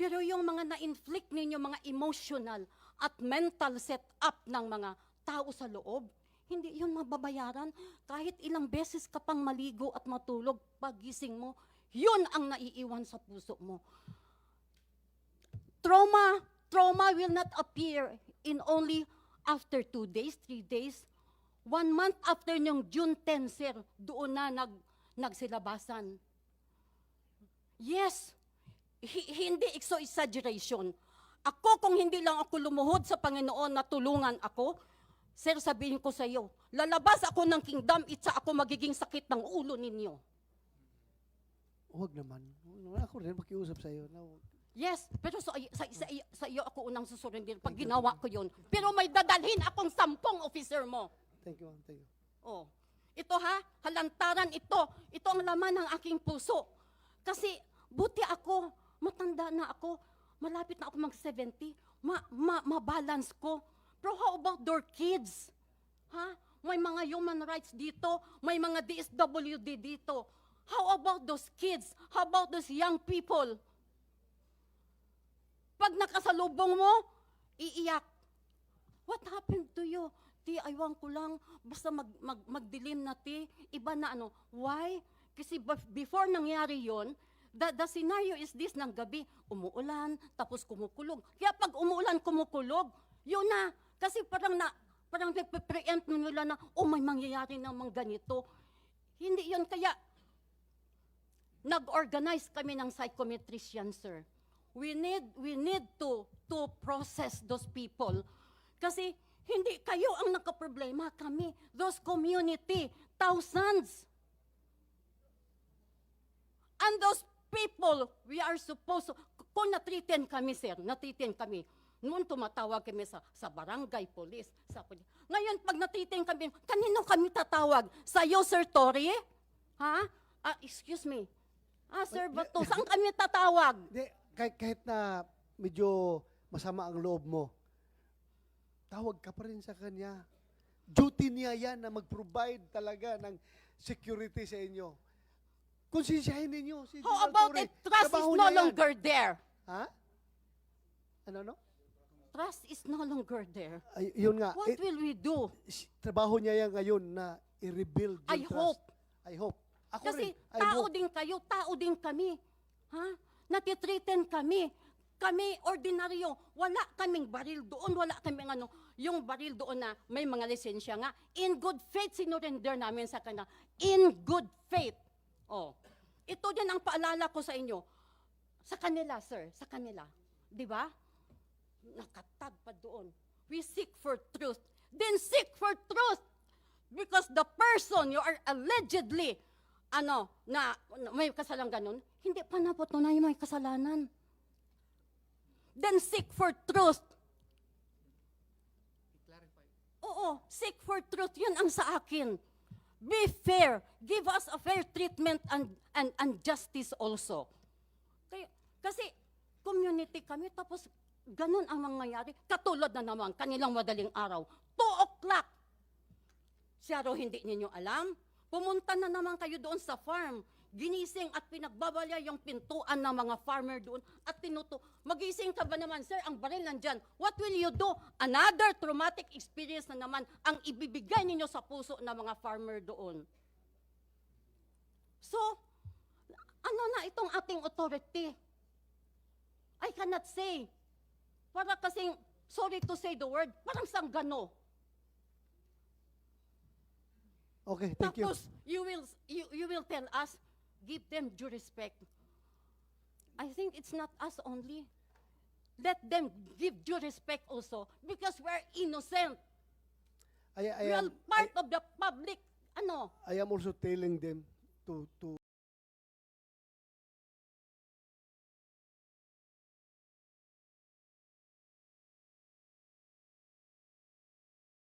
Pero yung mga na-inflict ninyo, mga emotional at mental setup ng mga tao sa loob, hindi yun mababayaran. Kahit ilang beses ka pang maligo at matulog, pagising mo, yun ang naiiwan sa puso mo. Trauma, trauma will not appear in only after two days, three days. One month after yung June 10, sir, doon na nag, nagsilabasan. Yes, hindi so exaggeration. Ako kung hindi lang ako lumuhod sa Panginoon na tulungan ako, sir sabihin ko sa iyo, lalabas ako ng kingdom, itsa ako magiging sakit ng ulo ninyo. Huwag naman. Ako rin makiusap sa iyo. No. Yes, pero sa, sa, sa, sa iyo ako unang susurrender pag ginawa ko yun. Pero may dadalhin akong sampung officer mo. Thank you. Thank you. Oh. Ito ha, halantaran ito. Ito ang laman ng aking puso. Kasi buti ako, matanda na ako, malapit na ako mag-70, ma, ma, ma-balance ko. Pero how about their kids? Ha? May mga human rights dito, may mga DSWD dito. How about those kids? How about those young people? Pag nakasalubong mo, iiyak. What happened to you? Ti, aywan ko lang, basta mag, mag, magdilim na ti. Iba na ano. Why? Kasi bef- before nangyari yon, the, the scenario is this ng gabi, umuulan, tapos kumukulog. Kaya pag umuulan, kumukulog, yun na. Kasi parang na, parang nagpe-preempt nila na, oh, may mangyayari namang ganito. Hindi yun. Kaya, nag-organize kami ng psychometrician, sir. We need we need to to process those people. Kasi hindi kayo ang nakaproblema, kami. Those community, thousands. And those people, we are supposed to, kung natriten kami, sir, natriten kami, noon tumatawag kami sa, sa barangay, police, sa Ngayon, pag natriten kami, kanino kami tatawag? Sa iyo, Sir Tori? Ha? Ah, excuse me. Ah, Sir Bato, saan kami tatawag? Hindi, kahit, kahit na medyo masama ang loob mo, tawag ka pa rin sa kanya. Duty niya yan na mag-provide talaga ng security sa inyo. Konsensyahin ninyo. Si How General about Torre, it? Trust is trabaho no niya yan. longer there. Ha? Ano, no? Trust is no longer there. Ay, yun nga. What Eh, will we do? s- trabaho niya yan ngayon na i-rebuild yung I trust. hope. I hope. Ako Kasi rin. I tao hope. din kayo, tao din kami. Ha? Natitreten kami. Kami, ordinaryo, wala kaming baril doon, wala kaming ano, yung baril doon na may mga lisensya nga. In good faith, sinurrender namin sa kanila. In good faith. Oh. Ito din ang paalala ko sa inyo. Sa kanila, sir, sa kanila. Di ba? Nakatag pa doon. We seek for truth. Then seek for truth. Because the person you are allegedly, ano, na, na may kasalang ganun, hindi pa napatunay may kasalanan. Then seek for truth. Oo, seek for truth. Yun ang sa akin. Be fair. Give us a fair treatment and, and, and justice also. Kaya, kasi community kami, tapos ganun ang mangyayari. Katulad na naman, kanilang madaling araw. 2 o'clock. Siya hindi ninyo alam. Pumunta na naman kayo doon sa farm. Ginising at pinagbabalya yung pintuan ng mga farmer doon at tinuto. Magising ka ba naman, sir? Ang baril nandyan. What will you do? Another traumatic experience na naman ang ibibigay ninyo sa puso ng mga farmer doon. So, ano na itong ating authority? I cannot say. Para kasing, sorry to say the word, parang sanggano. Okay, thank you. Tapos, you will, you, you will tell us, give them due respect. I think it's not us only. Let them give due respect also because we're innocent. I, I, We are am, part of the public, ano, I am also telling them to, to